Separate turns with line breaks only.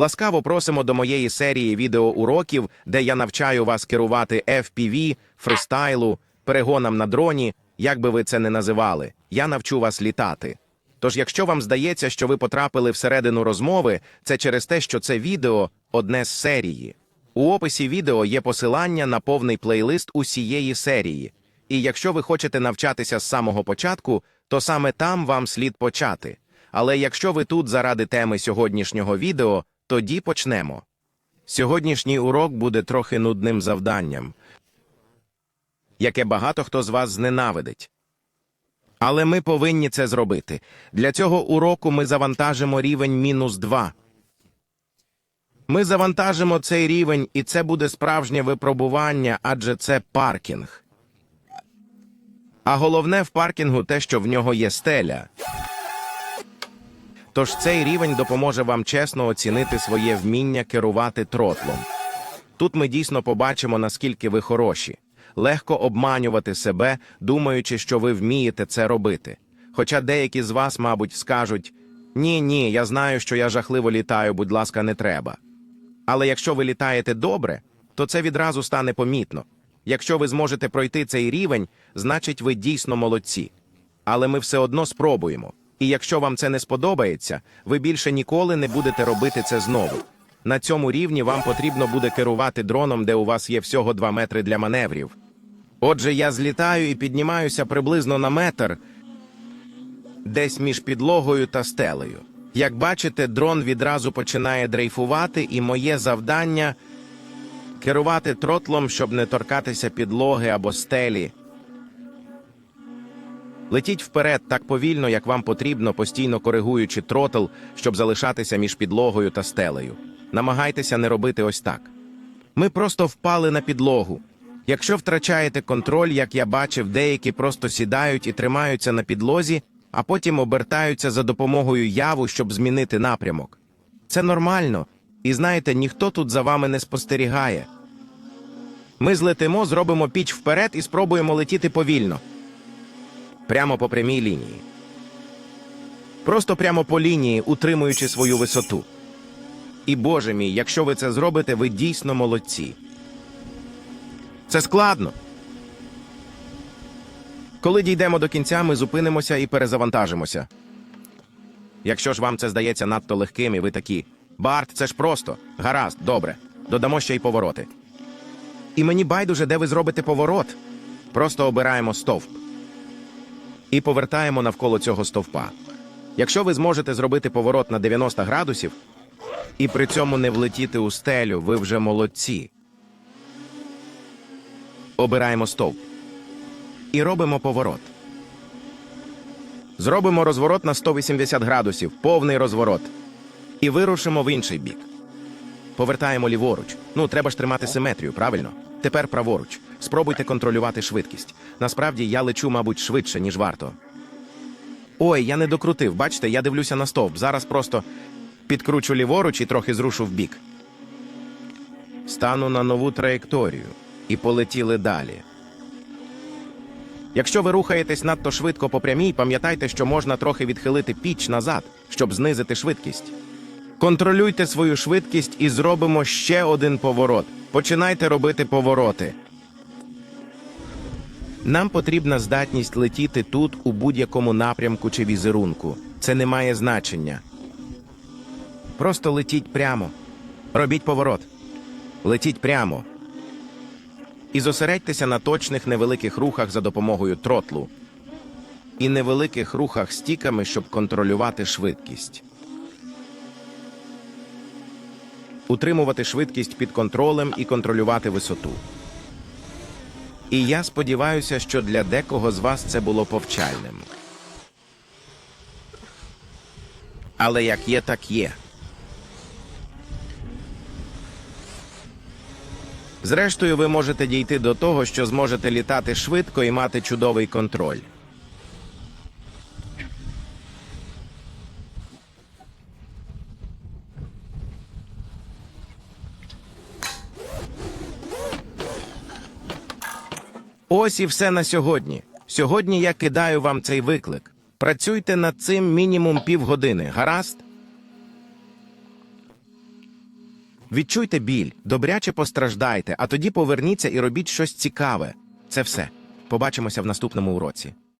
Ласкаво просимо до моєї серії відеоуроків, де я навчаю вас керувати FPV, фристайлу, перегонам на дроні, як би ви це не називали. Я навчу вас літати. Тож, якщо вам здається, що ви потрапили всередину розмови, це через те, що це відео одне з серії. У описі відео є посилання на повний плейлист усієї серії. І якщо ви хочете навчатися з самого початку, то саме там вам слід почати. Але якщо ви тут заради теми сьогоднішнього відео, тоді почнемо. Сьогоднішній урок буде трохи нудним завданням, яке багато хто з вас зненавидить. Але ми повинні це зробити. Для цього уроку ми завантажимо рівень мінус 2. Ми завантажимо цей рівень, і це буде справжнє випробування, адже це паркінг. А головне в паркінгу те, що в нього є стеля. Тож цей рівень допоможе вам чесно оцінити своє вміння керувати тротлом. Тут ми дійсно побачимо, наскільки ви хороші. Легко обманювати себе, думаючи, що ви вмієте це робити. Хоча деякі з вас, мабуть, скажуть: ні, ні, я знаю, що я жахливо літаю, будь ласка, не треба. Але якщо ви літаєте добре, то це відразу стане помітно. Якщо ви зможете пройти цей рівень, значить ви дійсно молодці. Але ми все одно спробуємо. І якщо вам це не сподобається, ви більше ніколи не будете робити це знову. На цьому рівні вам потрібно буде керувати дроном, де у вас є всього 2 метри для маневрів. Отже, я злітаю і піднімаюся приблизно на метр, десь між підлогою та стелею. Як бачите, дрон відразу починає дрейфувати, і моє завдання керувати тротлом, щоб не торкатися підлоги або стелі. Летіть вперед так повільно, як вам потрібно, постійно коригуючи тротл, щоб залишатися між підлогою та стелею. Намагайтеся не робити ось так. Ми просто впали на підлогу. Якщо втрачаєте контроль, як я бачив, деякі просто сідають і тримаються на підлозі, а потім обертаються за допомогою яву, щоб змінити напрямок. Це нормально, і знаєте, ніхто тут за вами не спостерігає. Ми злетимо, зробимо піч вперед і спробуємо летіти повільно. Прямо по прямій лінії. Просто прямо по лінії, утримуючи свою висоту. І боже мій, якщо ви це зробите, ви дійсно молодці. Це складно. Коли дійдемо до кінця, ми зупинимося і перезавантажимося. Якщо ж вам це здається надто легким, і ви такі Барт, це ж просто. Гаразд, добре. Додамо ще й повороти. І мені байдуже, де ви зробите поворот. Просто обираємо стовп і повертаємо навколо цього стовпа. Якщо ви зможете зробити поворот на 90 градусів і при цьому не влетіти у стелю, ви вже молодці. Обираємо стовп і робимо поворот. Зробимо розворот на 180 градусів, повний розворот. І вирушимо в інший бік. Повертаємо ліворуч. Ну, треба ж тримати симетрію, правильно? Тепер праворуч. Спробуйте контролювати швидкість. Насправді я лечу, мабуть, швидше, ніж варто. Ой, я не докрутив. Бачите, я дивлюся на стовп. Зараз просто підкручу ліворуч і трохи зрушу в бік. Стану на нову траєкторію і полетіли далі. Якщо ви рухаєтесь надто швидко по прямій, пам'ятайте, що можна трохи відхилити піч назад, щоб знизити швидкість. Контролюйте свою швидкість і зробимо ще один поворот. Починайте робити повороти. Нам потрібна здатність летіти тут у будь-якому напрямку чи візерунку. Це не має значення. Просто летіть прямо. Робіть поворот. Летіть прямо. І зосередьтеся на точних невеликих рухах за допомогою тротлу. І невеликих рухах стіками, щоб контролювати швидкість. Утримувати швидкість під контролем і контролювати висоту. І я сподіваюся, що для декого з вас це було повчальним. Але як є, так є. Зрештою, ви можете дійти до того, що зможете літати швидко і мати чудовий контроль. Ось і все на сьогодні. Сьогодні я кидаю вам цей виклик. Працюйте над цим мінімум півгодини, гаразд? Відчуйте біль, добряче постраждайте, а тоді поверніться і робіть щось цікаве. Це все. Побачимося в наступному уроці.